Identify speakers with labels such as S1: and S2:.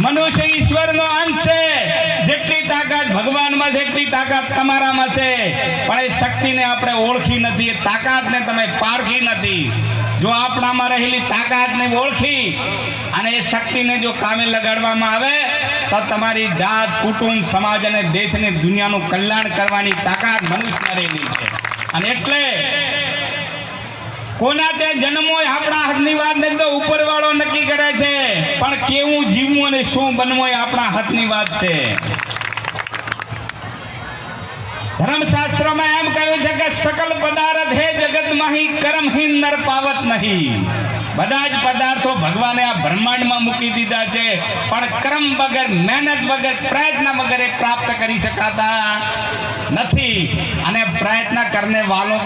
S1: મનુષ્ય ઈશ્વરનો અંશ છે. જેટલી તાકાત ભગવાનમાં છે, એટલી તાકાત તમારામાં છે. પણ એ શક્તિને આપણે ઓળખી નથી, એ તાકાતને તમે પારખી નથી. જો આપણામાં રહેલી તાકાતને ઓળખી અને એ શક્તિને જો કામે લગાડવામાં આવે, તો તમારી જાત, કુટુંબ, સમાજ અને દેશ અને દુનિયાનું કલ્યાણ કરવાની તાકાત મનુષ્યમાં રહેલી છે. અને એટલે કોના ત્યાં જન્મ આપણા હાથની વાત નથી તો ઉપરવાળો નક્કી કરે છે પણ કેવું જીવવું અને શું બનવું એ આપણા હાથની વાત છે. ધર્મશાસ્ત્રમાં એમ કહ્યું છે કે સકલ પદાર્થ હે જગત માહી કર્મહીન નર પાવત નહીં. બધા જ પદાર્થો ભગવાને આ બ્રહ્માંડમાં મૂકી દીધા છે, પણ કર્મ વગર, મહેનત વગર, પ્રયત્ન વગર એ પ્રાપ્ત કરી શકાતા નથી. અને પ્રયત્ન કરને વાલો